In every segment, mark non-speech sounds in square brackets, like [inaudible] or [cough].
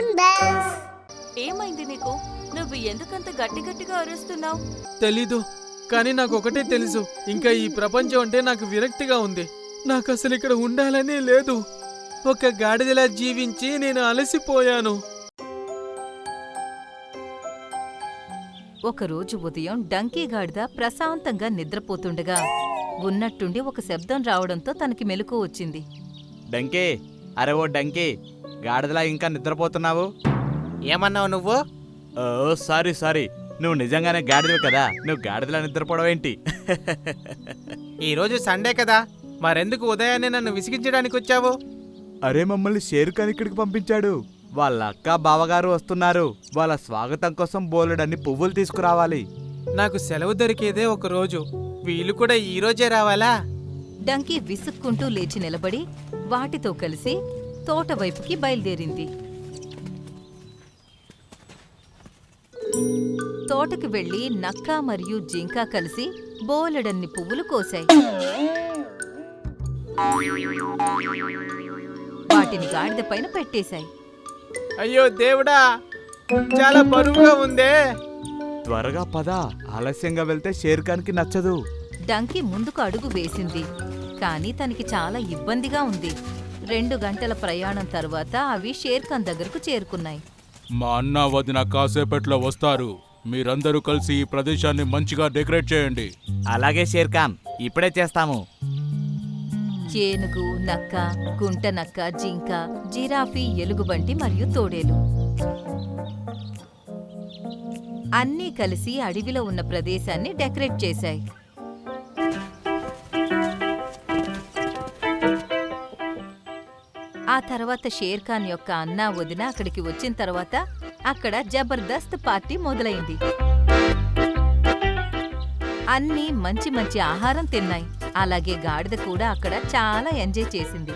Balloon bells ఏమైంది నీకు? నువ్వు ఎందుకంత గట్టి గట్టిగా అరుస్తున్నావు? తెలీదు కానీ నాకు ఒకటే తెలుసు. ఇంకా ఈ ప్రపంచం అంటే నాకు విరక్తిగా ఉంది. నాకు అసలు ఇక్కడ ఉండాలనే లేదు. ఒక గాడిదలా జీవించి నేను అలసిపోయాను. ఒకరోజు ఉదయం డంకీ గాడిద ప్రశాంతంగా నిద్రపోతుండగా ఉన్నట్టుండి ఒక శబ్దం రావడంతో తనకి మెలకు వచ్చింది. డంకే అరే ఓ డంకే గాడిదలా ఇంకా నిద్రపోతున్నావు? ఏమన్నావు నువ్వు? Oh sorry sorry. నువ్వు నిజంగానే గాడిదవి కదా? నువ్వు గాడిదలా నిద్రపోవడం ఏంటి? ఈరోజు సండే కదా. మరెందుకు ఉదయాన్నే నన్ను విసిగించడానికి వచ్చావు? అరే మమ్మల్ని షేరుఖాన్ ఇక్కడికి పంపించాడు. వాళ్ళ అక్క బావగారు వస్తున్నారు. వాళ్ళ స్వాగతం కోసం బోలెడన్ని పువ్వులు తీసుకురావాలి. నాకు సెలవు దొరికేదే ఒక రోజు. వీళ్ళు కూడా ఈ రోజే రావాలా? డంకీ విసుక్కుంటూ లేచి నిలబడి వాటితో కలిసి తోట వైపుకి బయలుదేరింది. తోటకి వెళ్ళి నక్క మరియు జింక కలిసి బోలెడన్ని పువ్వులు కోశాయి. వాటిని గాడిద పైన పెట్టేశాయి. అయ్యో దేవుడా చాలా బరువుగా ఉందే. త్వరగా పద ఆలస్యంగా వెళ్తే షేర్ఖాన్కి నచ్చదు. డంకీ ముందుకు అడుగు వేసింది. కానీ తనకి చాలా ఇబ్బందిగా ఉంది. రెండు గంటల ప్రయాణం తర్వాత అవి షేర్ఖాన్ దగ్గరకు చేరుకున్నాయి. మా అన్న వదిన కాసేపట్లో వస్తారు. మీరందరూ కలిసి ఈ ప్రదేశాన్ని మంచిగా డెకరేట్ చేయండి. అలాగే షేర్ఖాన్ ఇప్పుడే చేస్తాము. ఏనుగు నక్క గుంట నక్క జింక జిరాఫీ ఎలుగుబంటి మరియు తోడేలు. అన్నీ కలిసి అడవిలో ఉన్న ప్రదేశాన్ని డెకరేట్ చేశాయి. తర్వాత షేర్ ఖాన్ యొక్క అన్నా వదిన అక్కడికి వచ్చిన తర్వాత అక్కడ జబర్దస్త్ పార్టీ మొదలైంది. అన్నీ మంచి మంచి ఆహారం తిన్నాయి. అలాగే గాడిద కూడా అక్కడ చాలా ఎంజాయ్ చేసింది.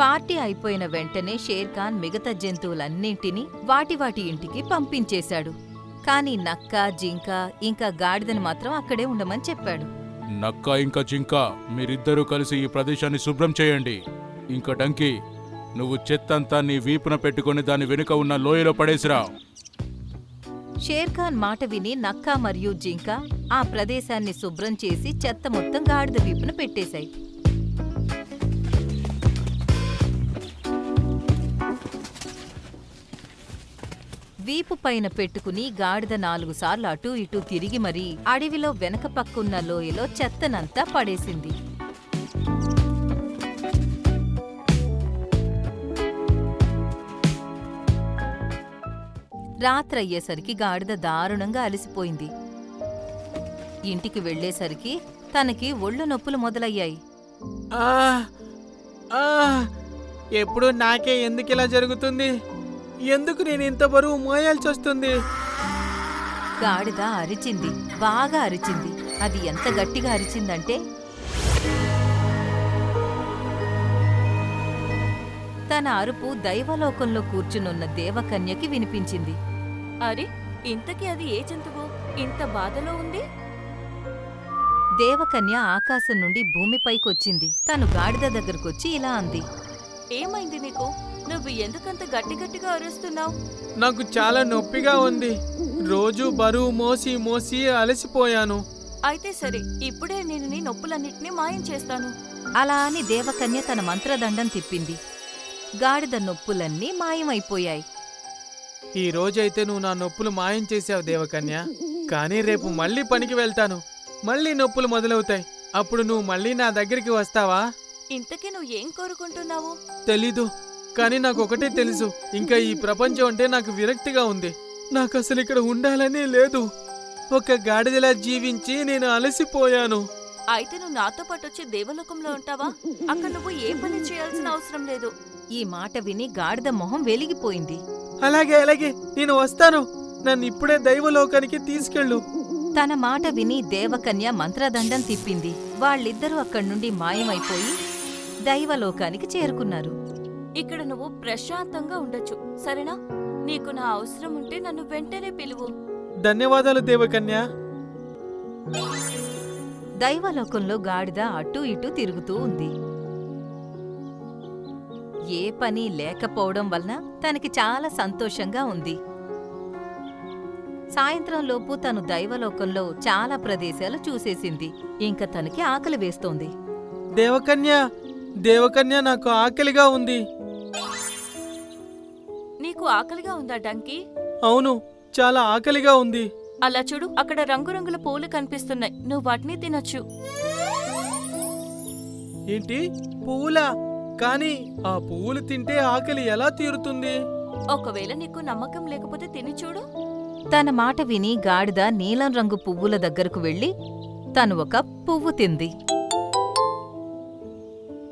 పార్టీ అయిపోయిన వెంటనే షేర్ ఖాన్ మిగతా జంతువులన్నింటినీ వాటి వాటి ఇంటికి పంపించేశాడు. కానీ నక్క జింక ఇంకా గాడిదని మాత్రం అక్కడే ఉండమని చెప్పాడు. నక్క ఇంకా జింక మీరిద్దరూ కలిసి ఈ ప్రదేశాన్ని శుభ్రం చేయండి. ఇంకా డంకి నువ్వు చెత్తంతా నీ వీపున పెట్టుకొని దాని వెనుక ఉన్న లోయలో పడేసిరా షేర్ఖాన్ మాట విని నక్క మరియు జింక ఆ ప్రదేశాన్ని శుభ్రం చేసి చెత్త మొత్తం గాడిద వీపున పెట్టేశాయి. వీపు పైన పెట్టుకుని గాడిద నాలుగు సార్లు అటూ ఇటూ తిరిగి మరీ అడవిలో వెనక పక్కున్న లోయలో చెత్తనంతా పడేసింది. రాత్రయ్యేసరికి గాడిద దారుణంగా అలసిపోయింది. ఇంటికి వెళ్ళేసరికి తనకి ఒళ్ళు నొప్పులు మొదలయ్యాయి. ఆ ఆ ఎప్పుడు నాకే ఎందుకు ఇలా జరుగుతుంది? ఎందుకు నేను ఇంత బరువు మోయాల్సి వస్తుంది? గాడిద అరిచింది బాగా అరిచింది. అది ఎంత గట్టిగా అరిచిందంటే తన అరుపు దైవలోకంలో కూర్చునున్న దేవకన్యకి వినిపించింది. అరే ఇంతకీ అది ఏ జంతువు? ఇంత బాధలో ఉంది? దేవకన్య ఆకాశం నుండి భూమిపైకొచ్చింది. తను గాడిద దగ్గరకొచ్చి ఇలా అంది. ఏమైంది నీకు? నువ్వు ఎందుకంత గట్టి గట్టిగా అరుస్తున్నావు? నాకు చాలా నొప్పిగా ఉంది. రోజు బరువు మోసి మోసి అలసిపోయాను. అయితే సరే ఇప్పుడే నేను నీ నొప్పులన్నిటినీ మాయం చేస్తాను. అలా అని దేవకన్య తన మంత్రదండం తిప్పింది. గాడిద నొప్పులన్నీ మాయమైపోయాయి. ఈ రోజైతే నువ్వు నా నొప్పులు మాయం చేసావు దేవకన్య. కానీ రేపు మళ్ళీ పనికి వెళ్తాను. మళ్ళీ నొప్పులు మొదలవుతాయి. అప్పుడు నువ్వు మళ్ళీ నా దగ్గరికి వస్తావా? ఇంతకీ నువ్వు ఏం కోరుకుంటున్నావు? తెలీదు. కానీ నాకు ఒకటే తెలుసు. ఇంకా ఈ ప్రపంచం అంటే నాకు విరక్తిగా ఉంది. నాకు అసలు ఇక్కడ ఉండాలనే లేదు. ఒక గాడిదలా జీవించి నేను అలసిపోయాను. అయితే నువ్వు నాతో పాటు వచ్చి దేవలోకంలో ఉంటావా? అక్కడ నువ్వు ఏ పని చేయాల్సిన అవసరం లేదు. ఈ మాట విని గాడిద మొహం వెలిగిపోయింది. అలాగే అలాగే నేను వస్తాను. నన్ను ఇప్పుడే దైవలోకానికి తీసుకెళ్ళు. తన మాట విని దేవకన్య మంత్రదండం తిప్పింది. వాళ్ళిద్దరూ అక్కడి నుండి మాయమైపోయి దైవలోకానికి చేరుకున్నారు. ఇక్కడ నువ్వు ప్రశాంతంగా ఉండొచ్చు సరేనా? నీకు నా అవసరం ఉంటే నన్ను వెంటనే పిలువు. ధన్యవాదాలు దేవకన్య. దైవలోకంలో గాడిద అటూ ఇటూ తిరుగుతూ ఉంది. ఏ పని లేకపోవడం వలన తనకి చాలా సంతోషంగా ఉంది. సాయంత్రంలోపు తను దైవలోకంలో చాలా ప్రదేశాలు చూసేసింది. ఇంక తనకి ఆకలి వేస్తోంది. దేవకన్య దేవకన్య నాకు ఆకలిగా ఉంది. నీకు ఆకలిగా ఉందా డంకీ? అవును చాలా ఆకలిగా ఉంది. అలా చూడు అక్కడ రంగురంగుల పూలు కనిపిస్తున్నాయి. నువ్వు వాటిని తినొచ్చు. ఏంటి? పువ్వులా కానీ ఆ పువ్వులు తింటే ఆకలి ఎలా తీరుతుంది? ఒకవేళ నీకు నమ్మకం లేకపోతే తిని చూడు. తన మాట విని గాడిద నీలం రంగు పువ్వుల దగ్గరకు వెళ్ళి తను ఒక పువ్వు తింది.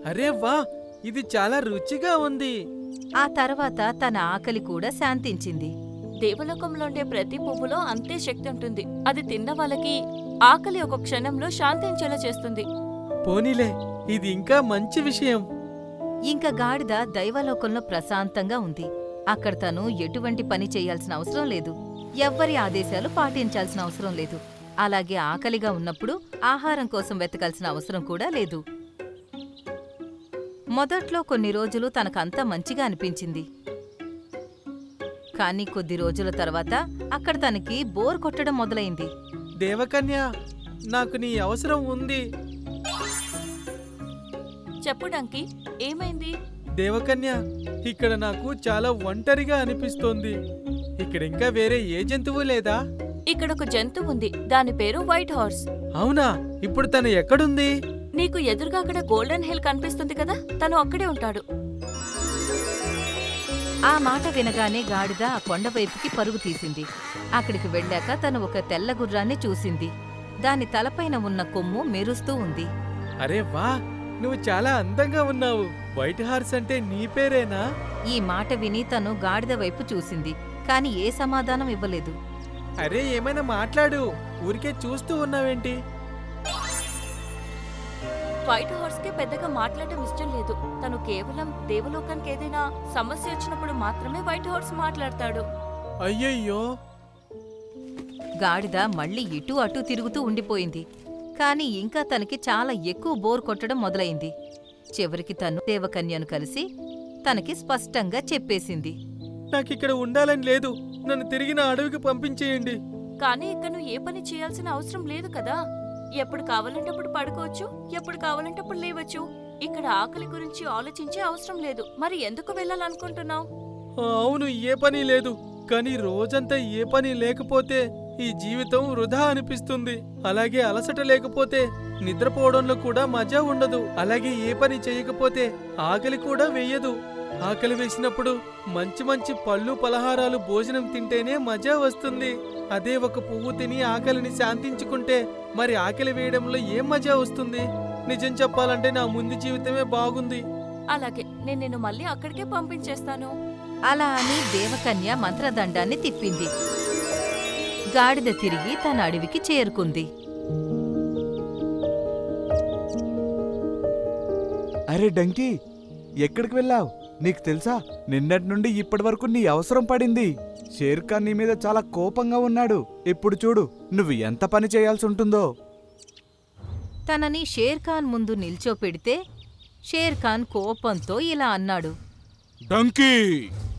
అరే వా ఇది చాలా రుచిగా ఉంది. ఆ తర్వాత తన ఆకలి కూడా శాంతించింది. దేవలోకంలో ఉండే ప్రతి పువ్వులో అంతే శక్తి ఉంటుంది. అది తిన్న వాళ్ళకి ఆకలి ఒక క్షణంలో శాంతించేలా చేస్తుంది. పోనీలే ఇది ఇంకా మంచి విషయం. ఇంకా గాడిద దైవలోకంలో ప్రశాంతంగా ఉంది. అక్కడ తను ఎటువంటి పని చేయాల్సిన అవసరం లేదు. ఎవ్వరి ఆదేశాలు పాటించాల్సిన అవసరం లేదు. అలాగే ఆకలిగా ఉన్నప్పుడు ఆహారం కోసం వెతకాల్సిన అవసరం కూడా లేదు. మొదట్లో కొన్ని రోజులు తనకంతా మంచిగా అనిపించింది. కానీ కొద్ది రోజుల తర్వాత అక్కడ తనకి బోర్ కొట్టడం మొదలైంది. దేవకన్య నాకు నీ అవసరం ఉంది. చెప్పు డంకీ. ఏమైంది? దేవకన్య ఇక్కడ నాకు చాలా ఒంటరిగా అనిపిస్తోంది. ఇక్కడ ఇంకా వేరే ఏ జంతువు లేదా? ఇక్కడ ఒక జంతువు ఉంది. దాని పేరు వైట్ హార్స్. అవునా? ఇప్పుడు తను ఎక్కడుంది? నీకు ఎదురుగా అక్కడ గోల్డెన్ హిల్ కనిపిస్తుంది కదా? తను అక్కడే ఉంటాడు. ఆ మాట వినగానే గాడిద ఆ కొండవైపుకి పరుగు తీసింది. అక్కడికి వెళ్ళాక తను ఒక తెల్ల గుర్రాన్ని చూసింది. దాని తలపైన ఉన్న కొమ్ము మెరుస్తూ ఉంది. అరే వా! నువ్వు చాలా అందంగా ఉన్నావు. వైట్ హార్స్ అంటే నీ పేరేనా? ఈ మాట విని తను గాడిద వైపు చూసింది కాని ఏ సమాధానం ఇవ్వలేదు. అరే ఏమైనా మాట్లాడు. ఊరికే చూస్తూ ఉన్నావేంటి? వైట్ హార్స్కి పెద్దగా మాట్లాడటం ఇష్టం లేదు. తను కేవలం దేవలోకానికి ఏదైనా సమస్య వచ్చినప్పుడు మాత్రమే వైట్ హార్స్ మాట్లాడతాడు. అయ్యయ్యో. గాడిద మళ్ళీ ఇటూ అటూ తిరుగుతూ ఉండిపోయింది. కాని ఇంకా తనకి చాలా ఎక్కువ బోర్ కొట్టడం మొదలైంది. చివరికి తను దేవకన్యను కలిసి తనకి స్పష్టంగా చెప్పేసింది. నాకిక్కడ ఉండాలని లేదు. నన్ను తిరిగి నా అడవికి పంపించేయండి. కానీ ఇక్కడ నువ్వు ఏ పని చేయాల్సిన అవసరం లేదు కదా. ఎప్పుడు కావాలంటే అప్పుడు పడుకోవచ్చు ఎప్పుడు కావాలంటే అప్పుడు లేవచ్చు. ఇక్కడ ఆకలి గురించి ఆలోచించే అవసరం లేదు. మరి ఎందుకు వెళ్ళాలనుకుంటున్నావు? అవును ఏ పని లేదు. కానీ రోజంతా ఏ పని లేకపోతే ఈ జీవితం వృధా అనిపిస్తుంది. అలాగే అలసట లేకపోతే నిద్రపోవడంలో కూడా మజా ఉండదు. అలాగే ఏ పని చేయకపోతే ఆకలి కూడా వెయ్యదు ఆకలి వేసినప్పుడు మంచి మంచి పళ్ళు పలహారాలు భోజనం తింటేనే మజా వస్తుంది. అదే ఒక పువ్వు తిని ఆకలిని శాంతించుకుంటే మరి ఆకలి వేయడంలో ఏం మజా వస్తుంది? నిజం చెప్పాలంటే నా ముందు జీవితమే బాగుంది. అలాగే నేను నిన్ను మళ్ళీ అక్కడికే పంపించేస్తాను. అలా అని దేవకన్య మంత్రదండాన్ని తిప్పింది. గాడిద తిరిగి తన అడవికి చేరుకుంది. అరే డంకీ ఎక్కడికి వెళ్ళావు? నీకు తెలుసా నిన్నటి నుండి ఇప్పటి వరకు నీ అవసరం పడింది. షేర్ ఖాన్ నీ మీద చాలా కోపంగా ఉన్నాడు. ఇప్పుడు చూడు నువ్వు ఎంత పని చేయాల్సి ఉంటుందో. తనని షేర్ఖాన్ ముందు నిల్చోపెడితే షేర్ఖాన్ కోపంతో ఇలా అన్నాడు. డంకీ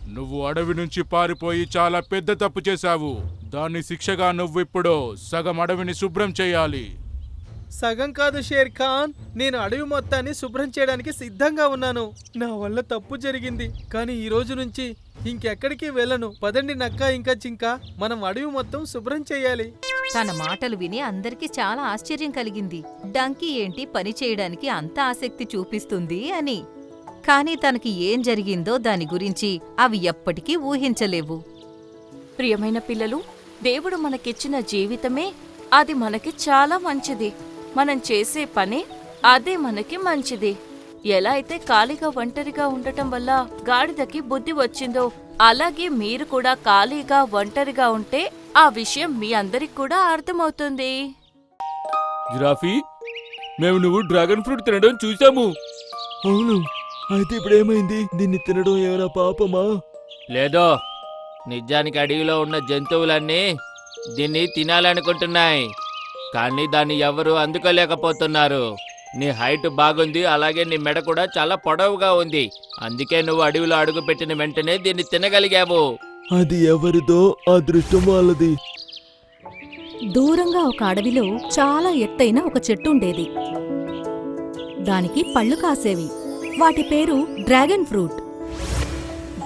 నువ్వు అడవి నుంచి పారిపోయి చాలా పెద్ద తప్పు చేశావు. దాని శిక్షగా నువ్విప్పుడు సగం అడవిని శుభ్రం చేయాలి. సగం కాదు షేర్ ఖాన్ నేను అడవి మొత్తాన్ని శుభ్రం చేయడానికి సిద్ధంగా ఉన్నాను. నా వల్ల తప్పు జరిగింది. కానీ ఈ రోజు నుంచి ఇంకెక్కడికి వెళ్ళను. పదండి నక్క ఇంకా చింక మనం అడవి మొత్తం శుభ్రం చేయాలి. తన మాటలు విని అందరికీ చాలా ఆశ్చర్యం కలిగింది. డంకీ ఏంటి పని చేయడానికి అంత ఆసక్తి చూపిస్తుంది అని. కాని తనకి ఏం జరిగిందో దాని గురించి అవి ఎప్పటికీ ఊహించలేవు. ప్రియమైన పిల్లలు దేవుడు మనకిచ్చిన జీవితమే అది మనకి చాలా మంచిది. మనం చేసే పని అదే మనకి మంచిది. ఎలా అయితే ఖాళీగా ఒంటరిగా ఉండటం వల్ల గాడిదకి బుద్ధి వచ్చిందో అలాగే మీరు కూడా ఖాళీగా ఒంటరిగా ఉంటే ఆ విషయం మీ అందరికి కూడా అర్థమవుతుంది. జిరాఫీ మేము నువ్వు డ్రాగన్ ఫ్రూట్ తినడం చూసాము అవును అయితే ఇప్పుడు ఏమైంది దీన్ని తినడం ఏమైనా పాపమా? లేదో? నిజానికి అడవిలో ఉన్న జంతువులన్నీ దీన్ని తినాలనుకుంటున్నాయి. కానీ దాన్ని ఎవరు అందుకోలేకపోతున్నారు. నీ హైట్ బాగుంది అలాగే నీ మెడ కూడా చాలా పొడవుగా ఉంది. అందుకే నువ్వు అడవిలో అడుగు పెట్టిన వెంటనే దీన్ని తినగలిగావు. అది ఎవరిదో అదృష్టం వాళ్ళది. దూరంగా ఒక అడవిలో చాలా ఎత్తైన ఒక చెట్టు ఉండేది. దానికి పళ్ళు కాసేవి. వాటి పేరు డ్రాగన్ ఫ్రూట్.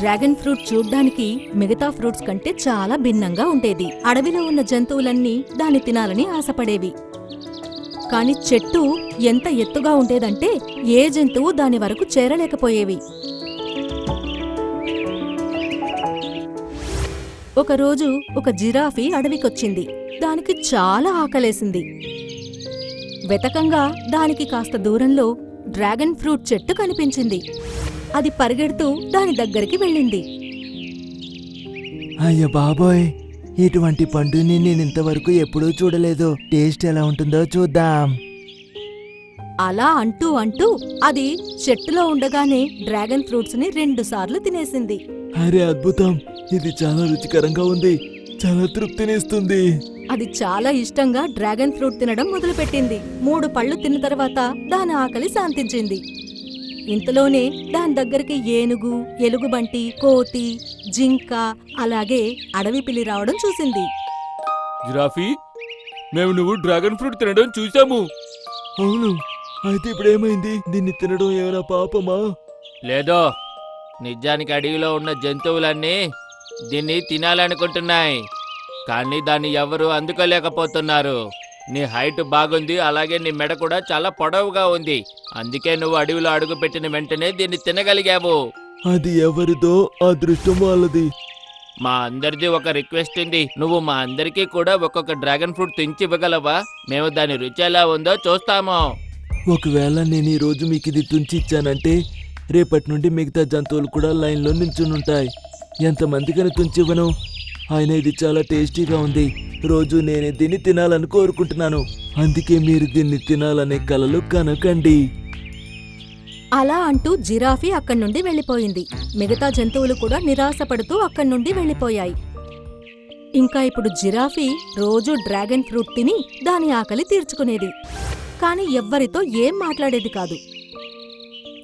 డ్రాగన్ ఫ్రూట్ చూడ్డానికి మిగతా ఫ్రూట్స్ కంటే చాలా భిన్నంగా ఉండేది. అడవిలో ఉన్న జంతువులన్నీ దాన్ని తినాలని ఆశపడేవి. కాని చెట్టు ఎంత ఎత్తుగా ఉండేదంటే ఏ జంతువు దాని వరకు చేరలేకపోయేవి. ఒకరోజు ఒక జిరాఫీ అడవికొచ్చింది. దానికి చాలా ఆకలేసింది. వెతకంగా దానికి కాస్త దూరంలో డ్రాగన్ ఫ్రూట్ చెట్టు కనిపించింది. అది పరిగెడుతూ దాని దగ్గరికి వెళ్ళింది. అయ్య బాబోయ్ ఇటువంటి పండుని నేను ఇంతవరకు ఎప్పుడూ చూడలేదు. టేస్ట్ ఎలా ఉంటుందో చూద్దాం. అలా అంటూ అంటూ అది చెట్టులో ఉండగానే డ్రాగన్ ఫ్రూట్స్ని రెండుసార్లు తినేసింది. అరే అద్భుతం! ఇది చాలా రుచికరంగా ఉంది. చాలా తృప్తినిస్తుంది. అది చాలా ఇష్టంగా డ్రాగన్ ఫ్రూట్ తినడం మొదలుపెట్టింది. మూడు పళ్ళు తిన్న తర్వాత దాని ఆకలి శాంతించింది. ఇంతలోనే దాని దగ్గరికి ఏనుగు ఎలుగుబంటి కోతి జింక అలాగే అడవి పిల్లి రావడం చూసింది. జిరాఫీ మేము నువ్వు డ్రాగన్ ఫ్రూట్ తినడం చూసాము అవును అయితే ఇప్పుడు ఏమైంది దీన్ని తినడం ఏమైనా పాపమా? లేదో నిజానికి అడవిలో ఉన్న జంతువులన్నీ దీన్ని తినాలనుకుంటున్నాయి. కానీ దాన్ని ఎవరు అందుకోలేకపోతున్నారు. నీ హైట్ బాగుంది అలాగే నీ మెడ కూడా చాలా పొడవుగా ఉంది. అందుకే నువ్వు అడవిలో అడుగు పెట్టిన వెంటనే దీన్ని తినగలిగావు. అది ఎవరిదో అదృష్టం వాళ్ళది. మా అందరిది ఒక రిక్వెస్ట్ ఉంది. నువ్వు మా అందరికీ కూడా ఒక్కొక్క డ్రాగన్ ఫ్రూట్ తెంచి ఇవ్వగలవా? మేము దాని రుచి ఎలా ఉందో చూస్తాము. ఒకవేళ నేను ఈ రోజు మీకు ఇది తుంచి ఇచ్చానంటే రేపటి నుండి మిగతా జంతువులు కూడా లైన్లో నిల్చునుంటాయి ఎంతమందికని తుంచివ్వను అయినా ఇది చాలా టేస్టీగా ఉంది. రోజు నేను దీన్ని తినాలని కోరుకుంటున్నాను. అందుకే మీరు దీన్ని తినాలనే కలలు కనకండి. అలా అంటూ జిరాఫీ అక్కడి నుండి వెళ్ళిపోయింది. మిగతా జంతువులు కూడా నిరాశపడుతూ అక్కడి నుండి వెళ్ళిపోయాయి. ఇంకా ఇప్పుడు జిరాఫీ రోజు డ్రాగన్ ఫ్రూట్ తిని దాని ఆకలి తీర్చుకునేది. కాని ఎవ్వరితో ఏం మాట్లాడేది కాదు.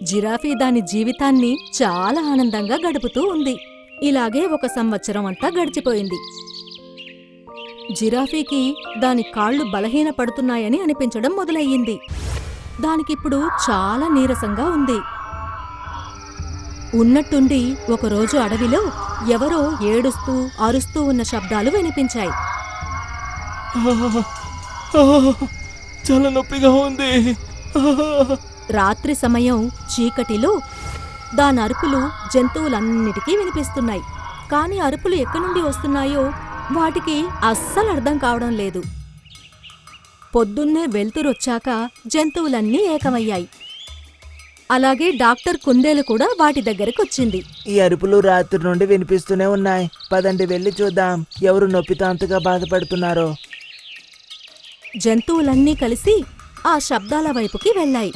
జిరాఫీ దాని జీవితాన్ని చాలా ఆనందంగా గడుపుతూ ఉంది. ఇలాగే ఒక సంవత్సరం అంతా గడిచిపోయింది. జిరాఫీకి దాని కాళ్ళు బలహీన పడుతున్నాయని అనిపించడం మొదలయ్యింది. దానికిప్పుడు చాలా నీరసంగా ఉంది. ఉన్నట్టుండి ఒకరోజు అడవిలో ఎవరో ఏడుస్తూ అరుస్తూ ఉన్న శబ్దాలు వినిపించాయి. చాలా నొప్పిగా ఉంది. రాత్రి సమయం చీకటిలో దాని అరుపులు జంతువులన్నిటికీ వినిపిస్తున్నాయి. కాని అరుపులు ఎక్కడి నుండి వస్తున్నాయో వాటికి అస్సలు అర్థం కావడం లేదు. పొద్దున్నే వెళ్తురొచ్చాక జంతువులన్నీ ఏకమయ్యాయి. అలాగే డాక్టర్ కుందేలు కూడా వాటి దగ్గరకొచ్చింది. ఈ అరుపులు రాత్రి నుండి వినిపిస్తూనే ఉన్నాయి. పదండి వెళ్ళి చూద్దాం. ఎవరు నొప్పితో అంతగా బాధపడుతున్నారో? జంతువులన్నీ కలిసి ఆ శబ్దాల వైపుకి వెళ్ళాయి.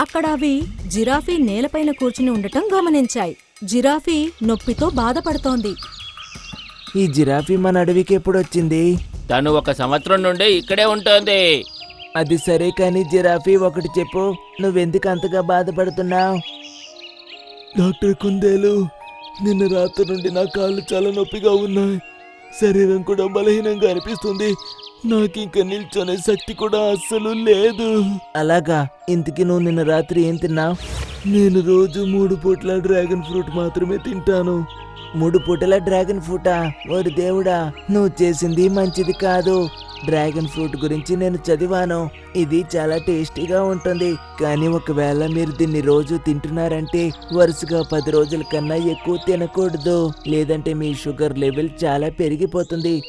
అక్కడ అవి జిరాఫీ నేలపైన కూర్చుని ఉండటం గమనించాయి. జిరాఫీ నొప్పితో బాధపడుతోంది. ఈ జిరాఫీ మన అడవికి ఎప్పుడు వచ్చింది తను ఒక సంవత్సరం నుండి ఇక్కడే ఉంటుంది. అది సరే కానీ జిరాఫీ ఒకటి చెప్పు. నువ్వెందుకు అంతగా బాధపడుతున్నావు? డాక్టర్ కుందేలు నిన్న రాత్రి నుండి నా కాళ్ళు చాలా నొప్పిగా ఉన్నాయి. శరీరం కూడా బలహీనంగా అనిపిస్తుంది. నాకు ఇంకా నిల్చొనే శక్తి కూడా అస్సలు లేదు. అలాగా ఇంతకీ నువ్వు నిన్న రాత్రి ఏం తిన్నావు? నేను రోజు మూడు పూట్ల డ్రాగన్ ఫ్రూట్ మాత్రమే తింటాను. మూడు పూటల డ్రాగన్ ఫ్రూటా? ఓరి దేవుడా నువ్వు చేసింది మంచిది కాదు. డ్రాగన్ ఫ్రూట్ గురించి నేను చదివాను. ఇది చాలా టేస్టీగా ఉంటుంది. కానీ ఒకవేళ మీరు దీన్ని రోజు తింటున్నారంటే వరుసగా పది రోజుల కన్నా ఎక్కువ తినకూడదు. లేదంటే మీ షుగర్ లెవెల్ చాలా పెరిగిపోతుంది.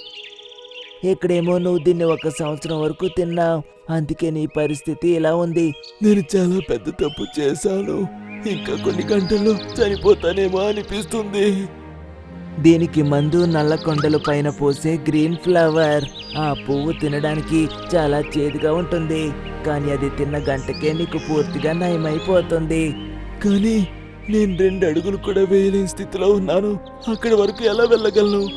ఇక్కడేమో నువ్వు దీన్ని ఒక సంవత్సరం వరకు తిన్నావు. అందుకే నీ పరిస్థితి ఇలా ఉంది. నేను చాలా పెద్ద తప్పు చేశాను. ఇంకా కొన్ని గంటల్లో చనిపోతానేమో అనిపిస్తుంది. దీనికి మందు నల్ల కొండల పైన పోసే గ్రీన్ ఫ్లవర్. ఆ పువ్వు తినడానికి చాలా చేదుగా ఉంటుంది. కానీ అది తిన్న గంటకే నీకు పూర్తిగా నయమైపోతుంది. కానీ నేను రెండు అడుగులు కూడా వేయలేని స్థితిలో ఉన్నాను. అక్కడి వరకు ఎలా వెళ్ళగలను?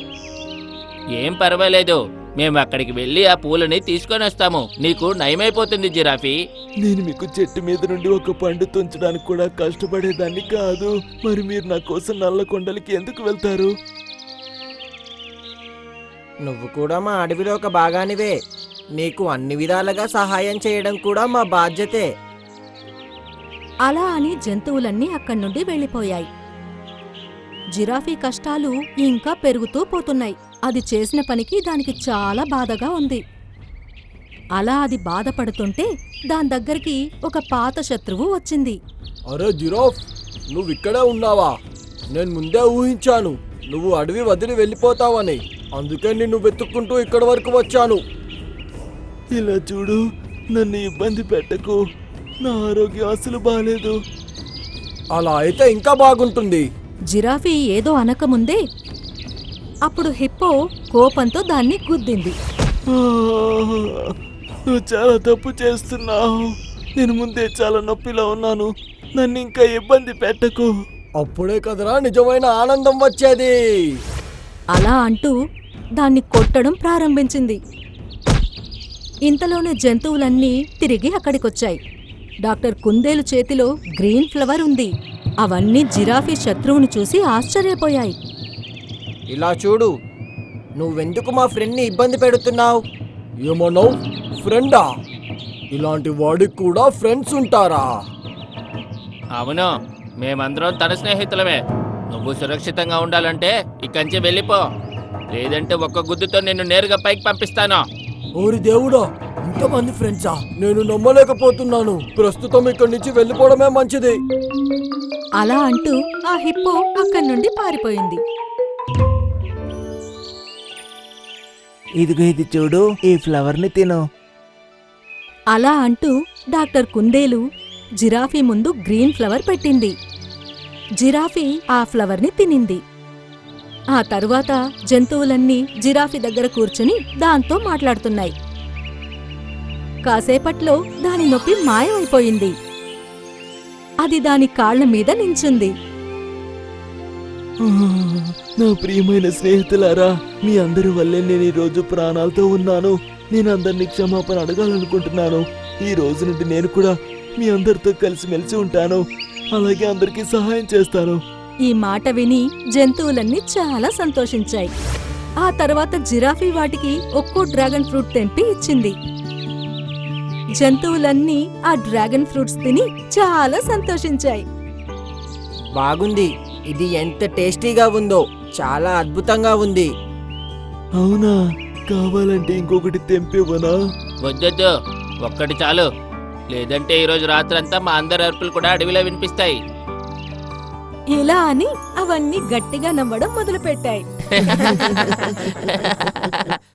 ఏం పర్వాలేదు. మేము అక్కడికి వెళ్ళి ఆ పూలని తీసుకొని వస్తాము. నీకు నయమైపోతుంది జిరాఫీ. నేను మీకు చెట్టు మీద నుండి ఒక పండు తుంచడానికి కూడా కష్టపడేదాన్ని కాదు. మరి మీరు నా కోసం నల్ల కొండలకి ఎందుకు వెళ్తారు? నువ్వు కూడా మా అడవిలో ఒక భాగానివే నీకు అన్ని విధాలుగా సహాయం చేయడం కూడా మా బాధ్యతే. అలా అని జంతువులన్నీ అక్కడి నుండి వెళ్ళిపోయాయి. జిరాఫీ కష్టాలు ఇంకా పెరుగుతూ పోతున్నాయి. అది చేసిన పనికి దానికి చాలా బాధగా ఉంది. అలా అది బాధపడుతుంటే దాని దగ్గరికి ఒక పాత శత్రువు వచ్చింది. అరే జిరాఫ్ నువ్వు ఇక్కడే ఉన్నావా? నేను ముందే ఊహించాను నువ్వు అడవి వదిలి వెళ్ళిపోతావని. అందుకే నిన్ను వెతుక్కుంటూ ఇక్కడి వరకు వచ్చాను. ఇలా చూడు నన్ను ఇబ్బంది పెట్టకు. నా ఆరోగ్యం అసలు బాలేదు. అలా అయితే ఇంకా బాగుంటుంది. జిరాఫీ ఏదో అనకముందే అప్పుడు హిప్పో కోపంతో దాన్ని గుద్దింది. నువ్వు చాలా తప్పు చేస్తున్నావు. నేను ముందే చాలా నొప్పిలో ఉన్నాను. నన్ను ఇంకా ఇబ్బంది పెట్టకు. అప్పుడే కదరా నిజమైన ఆనందం వచ్చేది. అలా అంటూ దాన్ని కొట్టడం ప్రారంభించింది. ఇంతలోనే జంతువులన్నీ తిరిగి అక్కడికొచ్చాయి. డాక్టర్ కుందేలు చేతిలో గ్రీన్ ఫ్లవర్ ఉంది. అవన్నీ జిరాఫీ శత్రువుని చూసి ఆశ్చర్యపోయాయి. ఇలా చూడు నువ్వెందుకు మా ఫ్రెండ్ని ఇబ్బంది పెడుతున్నావు? ఏమన్నావు? ఫ్రెండా? ఇలాంటి వాడికి కూడా ఫ్రెండ్స్ ఉంటారా? అవును మేమందరం తన స్నేహితులమే. నువ్వు సురక్షితంగా ఉండాలంటే ఇక్కడి వెళ్ళిపో. లేదంటే ఒక్క గుద్దుతో నిన్ను నేరుగా పైకి పంపిస్తాను. ఓరి దేవుడా ఇంతమంది ఫ్రెండ్సా నేను నమ్మలేకపోతున్నాను. ప్రస్తుతం ఇక్కడి నుంచి వెళ్ళిపోవడమే మంచిది. అలా అంటూ ఆ హిప్పో అక్కడి నుండి పారిపోయింది. ఇదిగో ఇది చూడు ఈ ఫ్లవర్ని తిను. అలా అంటూ డాక్టర్ కుందేలు జిరాఫీ ముందు గ్రీన్ ఫ్లవర్ పెట్టింది. జిరాఫీ ఆ ఫ్లవర్ని తినింది. ఆ తరువాత జంతువులన్నీ జిరాఫీ దగ్గర కూర్చుని దాంతో మాట్లాడుతున్నాయి. కాసేపట్లో దాని నొప్పి మాయమైపోయింది. అది దాని కాళ్ళ మీద నించుంది. నా ప్రియమైన స్నేహితులారా మీ అందరి వల్లే నేను ఈ రోజు ప్రాణాలతో ఉన్నాను. నేను అందరినీ క్షమాపణ అడగాలనుకుంటున్నాను. ఈ రోజు నుండి నేను కూడా మీ అందరితో కలిసిమెలిసి ఉంటాను. అలాగే అందరికీ సహాయం చేస్తాను. ఈ మాట విని జంతువులన్నీ చాలా సంతోషించాయి. ఆ తర్వాత జిరాఫీ వాటికి ఒక్కో డ్రాగన్ ఫ్రూట్ తెంపి ఇచ్చింది. జంతువులన్నీ ఆ డ్రాగన్ ఫ్రూట్స్ తిని చాలా సంతోషించాయి. బాగుంది. ఇది ఎంత టేస్టీగా ఉందో చాలా అద్భుతంగా ఉంది. అవునా? కావాలంటే ఇంకొకటి తెంపివ్వనా వద్దొద్దు. ఒక్కటి చాలు. లేదంటే ఈ రోజు రాత్రంతా మా అందరి అరుపులు కూడా అడవిలో వినిపిస్తాయి. ఇలా అని అవన్నీ గట్టిగా నవ్వడం మొదలుపెట్టాయి. [laughs]